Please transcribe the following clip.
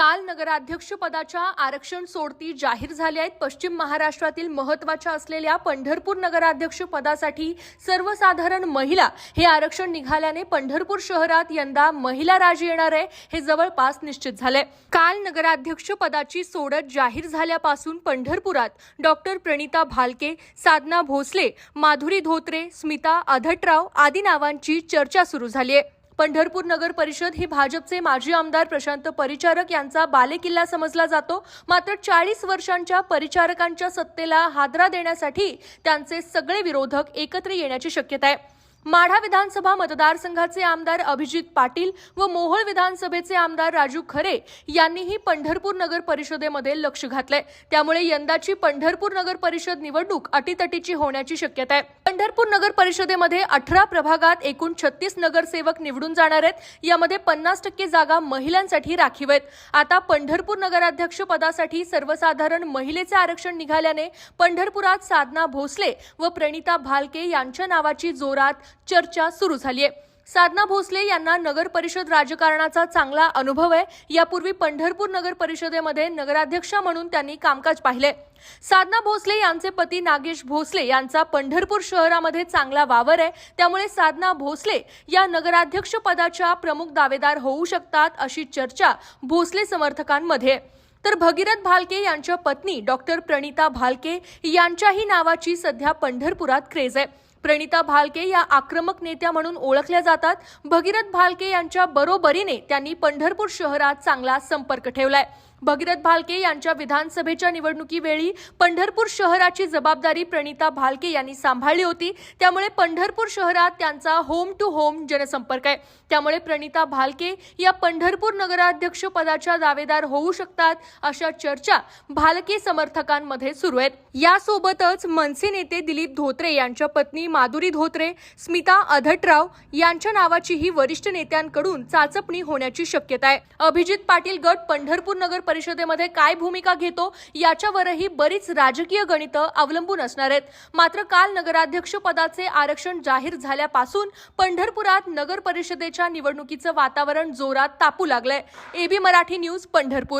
काल नगराध्यक्षपदाच्या आरक्षण सोडती जाहीर झाल्या आहेत. पश्चिम महाराष्ट्रातील महत्त्वाच्या असलेल्या पंढरपूर नगराध्यक्ष पदासाठी सर्वसाधारण महिला हे आरक्षण निघाल्याने पंढरपूर शहरात यंदा महिला राज येणार आहे हे जवळपास निश्चित झालंय. काल नगराध्यक्ष पदाची सोडत जाहीर झाल्यापासून पंढरपुरात डॉक्टर प्रणिता भालके साधना भोसले माधुरी धोत्रे स्मिता अधटराव आदी नावांची चर्चा सुरू झाली आहे. पंढरपूर नगर परिषद ही भाजपचे माजी आमदार प्रशांत परिचारक यांचा बालेकिल्ला समजला जातो. मात्र चाळीस वर्षांच्या परिचारकांच्या सत्तेला हादरा देण्यासाठी त्यांचे सगळे विरोधक एकत्र येण्याची शक्यता आहे. माढा विधानसभा मतदारसंघाचे आमदार अभिजित पाटील व मोहोळ विधानसभेचे आमदार राजू खरे यांनीही पंढरपूर नगर परिषदेमध्ये लक्ष घातलंय. त्यामुळे यंदाची पंढरपूर नगर परिषद निवडणूक अटीतटीची होण्याची शक्यता आहे. पंढरपूर नगर परिषदेमध्ये अठरा प्रभागात एकूण छत्तीस नगरसेवक निवडून जाणार आहेत. यामध्ये पन्नास टक्के जागा महिलांसाठी राखीव आहेत. आता पंढरपूर नगराध्यक्ष पदासाठी सर्वसाधारण महिलेचे आरक्षण निघाल्याने पंढरपुरात साधना भोसले व प्रणिता भालके यांच्या नावाची जोरात चर्चा सुरू झाली आहे साधना भोसले यांना नगर परिषद राजकारणाचा चांगला अनुभव आहे. यापूर्वी पंढरपूर नगर परिषदेमध्ये नगराध्यक्ष म्हणून त्यांनी कामकाज पाहिले. साधना भोसले यांचे पती नागेश भोसले यांचा पंढरपूर शहरामध्ये चांगला वावर आहे. त्यामुळे साधना भोसले या नगराध्यक्ष पदाच्या प्रमुख दावेदार होऊ शकतात अशी चर्चा भोसले समर्थकांमध्ये तर भगीरथ भालके यांच्या पत्नी डॉक्टर प्रणिता भालके यांच्याही नावाची सध्या पंढरपुरात क्रेज आहे. प्रणिता भालके या आक्रमक नेत्या म्हणून ओळखल्या जातात. भगीरथ भालके यांच्या बरोबरीने त्यांनी पंढरपूर शहरात चांगला संपर्क ठेवलाय. भगीरथ भालके यांच्या विधानसभेच्या निवडणुकीवेळी पंढरपूर शहराची जबाबदारी प्रणिता भालके यांनी सांभाळली होती. त्यामुळे पंढरपूर शहरात त्यांचा होम टू होम जनसंपर्क आहे. त्यामुळे प्रणिता भालके या पंढरपूर नगराध्यक्ष पदाच्या दावेदार होऊ शकतात अशा चर्चा भालके समर्थकांमध्ये सुरू आहेत. यासोबतच मनसे नेते दिलीप धोत्रे यांच्या पत्नी माधुरी धोत्रे स्मिता अधटराव यांच्या नावाचीही वरिष्ठ नेत्यांकडून चाचपणी होण्याची शक्यता आहे. अभिजित पाटील गट पंढरपूर नगर परिषदेमध्ये काय भूमिका घेतो याच्यावरही बरीच राजकीय गणितं अवलंबून असणार आहेत. मात्र काल नगराध्यक्ष पदाचे आरक्षण जाहीर झाल्यापासून पंढरपुरात नगर परिषदेच्या निवडणुकीचं वातावरण जोरात तापू लागलंय. AB Marathi news Pandharpur.